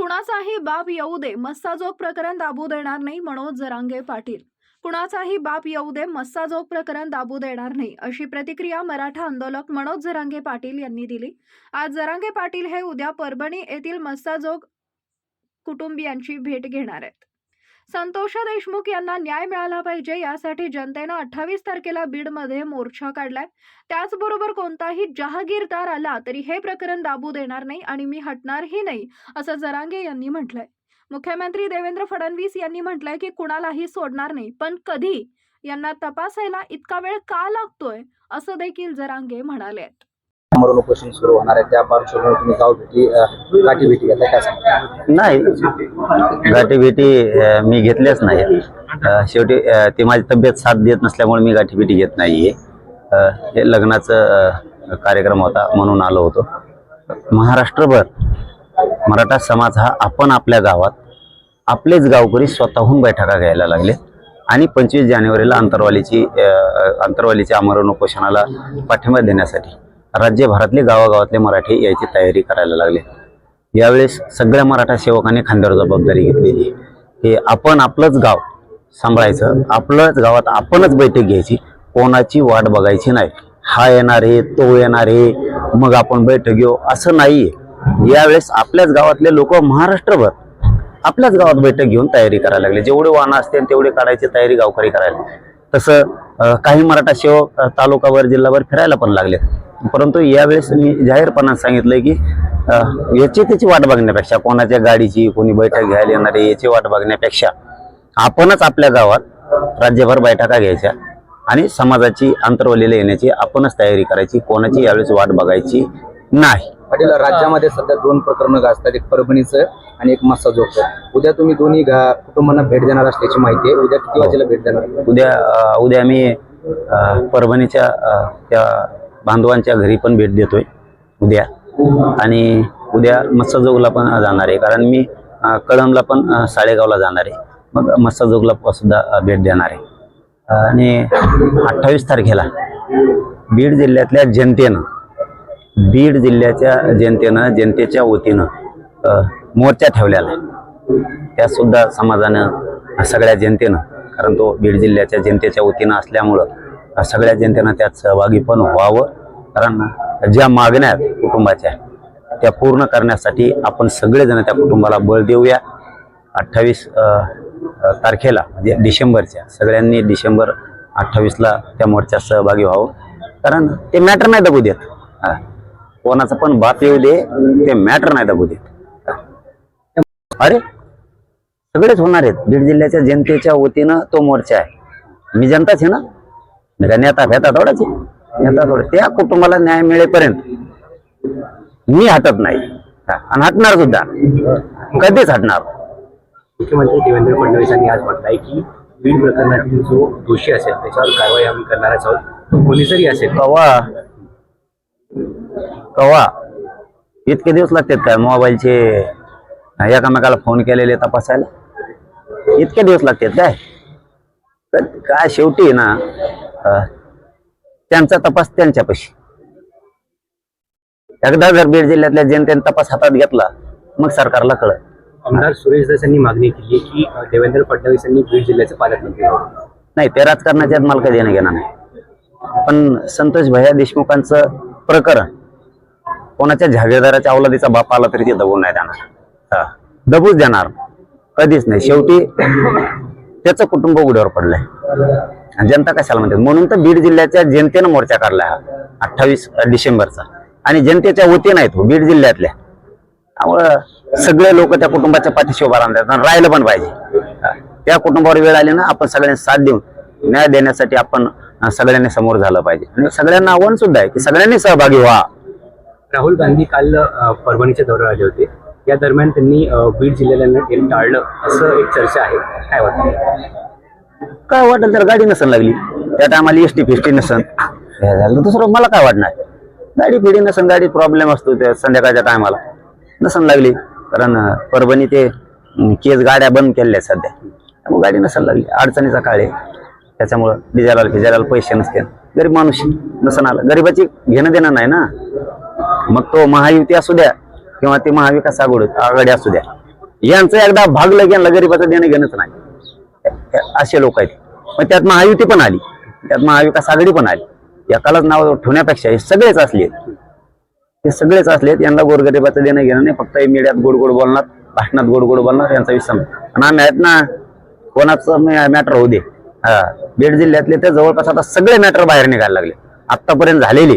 कुणाचाही बाप येऊ दे मस्साजोग प्रकरण दाबू देणार नाही मनोज जरांगे पाटील. कुणाचाही बाप येऊ दे मस्साजोग प्रकरण दाबू देणार नाही अशी प्रतिक्रिया मराठा आंदोलक मनोज जरांगे पाटील यांनी दिली. आज जरांगे पाटील हे उद्या परभणी येथील मस्साजोग कुटुंबियांची भेट घेणार आहेत. संतोष देशमुख यांना न्याय मिळाला पाहिजे यासाठी जनतेनं अठ्ठावीस तारखेला बीडमध्ये मोर्चा काढलाय. त्याचबरोबर कोणताही जहागीरदार आला तरी हे प्रकरण दाबू देणार नाही आणि मी हटणारही नाही असं जरांगे यांनी म्हटलंय. मुख्यमंत्री देवेंद्र फडणवीस यांनी म्हटलंय की कुणालाही सोडणार नाही पण कधी? यांना तपासायला इतका वेळ का लागतोय? असं देखील जरांगे म्हणाले आहेत समोरून उपोषण सुरू होणार आहे त्या पार्श्वभूमीवर तुम्ही गाव भेटी अं, गाठी भेटी घेतल्या काय सांगता नाही गाठीभेटी अं, मी घेतल्याच नाही. अं, शेवटी अं, ती माझी तब्येत साथ देत नसल्यामुळे मी गाठीभेटी घेत नाहीये. अं, हे लग्नाचं अं, कार्यक्रम होता म्हणून आलो होतो. महाराष्ट्रभर मराठा समाज हा आपण आपल्या गावात आपलेच गावकरी स्वतःहून बैठका घ्यायला लागले आणि पंचवीस जानेवारीला अंतरवालीची अं, अंतरवालीच्या आमरण उपोषणाला पाठिंबा देण्यासाठी राज्यभरातले गावागावातले मराठी यायची तयारी करायला लागले. यावेळेस सगळ्या मराठा सेवकांनी खांद्यावर जबाबदारी घेतलेली आहे. की आपण आपलंच गाव सांभाळायचं आपलंच गावात आपणच बैठक घ्यायची कोणाची वाट बघायची नाही. हा येणार आहे तो येणार आहे मग आपण बैठक घेऊ असं नाहीये. यावेळेस आपल्याच गावातले लोक महाराष्ट्रभर आपल्याच गावात बैठक घेऊन तयारी करायला लागले. जेवढे वाहनं असतील तेवढे काढायची तयारी गावकरी करायला तसं काही मराठा सेवक तालुकावर तालुकाभर जिल्हाभर फिरायला पण लागले. परंतु यावेळेस मी जाहीरपणाने सांगितलं की याची त्याची वाट बघण्यापेक्षा कोणाच्या गाडीची कोणी बैठक घ्यायला येणार आहे याची वाट बघण्यापेक्षा आपणच आपल्या गावात राज्यभर बैठका घ्यायच्या आणि समाजाची अंतरवलीला येण्याची आपणच तयारी करायची. कोणाची यावेळेस वाट बघायची नाही. पाटील राज्यामध्ये सध्या दोन प्रकरणं गाजतात एक परभणीचं आणि एक मस्सा जोगचं उद्या तुम्ही दोन्ही कुटुंबांना भेट देणार असल्याची माहिती आहे. उद्या किती वाजेला भेट देणार उद्या उद्या मी अ, परभणीच्या त्या बांधवांच्या घरी पण भेट देतोय उद्या. आणि उद्या मत्स्यजोगला पण जाणार आहे कारण मी अ, कळंबला पण साळेगावला जाणार आहे. मग मत्स्यजोगला सुद्धा भेट देणार आहे. आणि अठ्ठावीस तारखेला बीड जिल्ह्यातल्या जनतेनं बीड जिल्ह्याच्या जनतेनं जनतेच्या वतीनं मोर्चा ठेवलेला आहे. सुद्धा समाजानं सगळ्या जनतेनं कारण तो बीड जिल्ह्याच्या जनतेच्या वतीनं असल्यामुळं सगळ्या जनतेनं त्यात सहभागी पण व्हावं. कारण ज्या मागण्या आहेत कुटुंबाच्या त्या पूर्ण करण्यासाठी आपण सगळेजण त्या कुटुंबाला बळ देऊया. अठ्ठावीस तारखेला म्हणजे डिसेंबरच्या सगळ्यांनी डिसेंबर अठ्ठावीसला त्या मोर्चात सहभागी व्हावं. कारण ते मॅटर नाही दबू देत. कोणाचा पण बाप येऊ दे ते मॅटर नाही दबू देत. अरे सगळेच होणार आहेत. बीड जिल्ह्याच्या जनतेच्या वतीनं तो मोर्चा आहे. मी जनताच आहे ना? मी काय नेता फेता थोडाच. नेता थोडा. त्या कुटुंबाला न्याय मिळेपर्यंत मी हटत नाही. आणि हटणार सुद्धा. कधीच हटणार. मुख्यमंत्री देवेंद्र फडणवीस यांनी आज म्हटलंय की बीड प्रकरणातील जो दोषी असेल त्याच्यावर कारवाई आम्ही करणारच आहोत. तो कोणी जरी असेल. कवा? कवा? इतके दिवस लागतात काय मोबाईलचे? एकामेकाला फोन केलेले तपासायला? इतके दिवस लागतात काय? तर काय शेवटी ना त्यांचा तपास त्यांच्यापाशी. एकदा जर बीड जिल्ह्यातल्या जनतेने तपास हातात घेतला मग सरकारला कळत आमदार सुरेश दास यांनी मागणी केली की देवेंद्र फडणवीस यांनी बीड जिल्ह्याचे पालकमंत्री नाही ते राजकारणाच्यात मला काही देणं घेणं नाही. पण संतोष भैया देशमुखांचं प्रकरण कोणाच्या झागेदाराच्या अवलादीचा बाप आला तरी ते दबून नाही देणार दबूच देणार. कधीच नाही. शेवटी त्याचं कुटुंब उघड्यावर पडलंय. आणि जनता कशाला म्हणते? म्हणून तर बीड जिल्ह्याच्या जनतेनं मोर्चा काढला हा. अठ्ठावीस डिसेंबरचा. आणि जनतेच्या वतीनं आहे तो बीड जिल्ह्यातल्या. त्यामुळं सगळे लोक त्या कुटुंबाच्या पाठीशी उभा राहतात राहिलं पण पाहिजे. त्या कुटुंबावर वेळ आली ना आपण सगळ्यांनी साथ देऊन न्याय देण्यासाठी आपण सगळ्यांनी समोर झालं पाहिजे. आणि सगळ्यांना आव्हान सुद्धा आहे की सगळ्यांनी सहभागी व्हा. राहुल गांधी काल परभणीच्या दौऱ्यावर आले होते. या दरम्यान त्यांनी बीड जिल्ह्याला टाळलं असं एक चर्चा आहे. काय वाटतं? काय वाटलं तर गाडी नसन लागली. त्या टायमाला एस टी फिस्टी नसन. झालं दुसरं मला काय वाटणार? गाडी फिडी नसन गाडी प्रॉब्लेम असतो त्या संध्याकाळच्या टायमाला नसन लागली. कारण परभणी ते केस गाड्या बंद केल्या आहेत सध्या. त्यामुळे गाडी नसन लागली. अडचणीचा काळ आहे. त्याच्यामुळं डिझेलाला फिजायला पैसे नसते गरीब माणूस नसन आला. गरीबाची घेणं देणं नाही ना. मग तो महायुती असू द्या किंवा ते महाविकास आघाडी आघाडी असू द्या यांचं एकदा भागलं की यांना गरीबाचं देणं घेणंच नाही. असे लोक आहेत. मग त्यात महायुती पण आली. त्यात महाविकास आघाडी पण आली. एकालाच नाव ठेवण्यापेक्षा हे सगळेच असले हे सगळेच असलेत यांना गोरगरिबाचं देणं घेणं नाही. फक्त हे मीडियात गोड गोड बोलणार भाषणात गोड गोड बोलणार यांचा विसर आणि आम्ही आहेत ना कोणाचं मॅटर होऊ दे. हा. बीड जिल्ह्यातले तर जवळपास आता सगळे मॅटर बाहेर निघायला लागले. आतापर्यंत झालेले.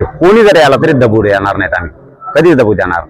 कोणी जरी आला तरी दबू येणार नाहीत आम्ही. कधीच दबू देणार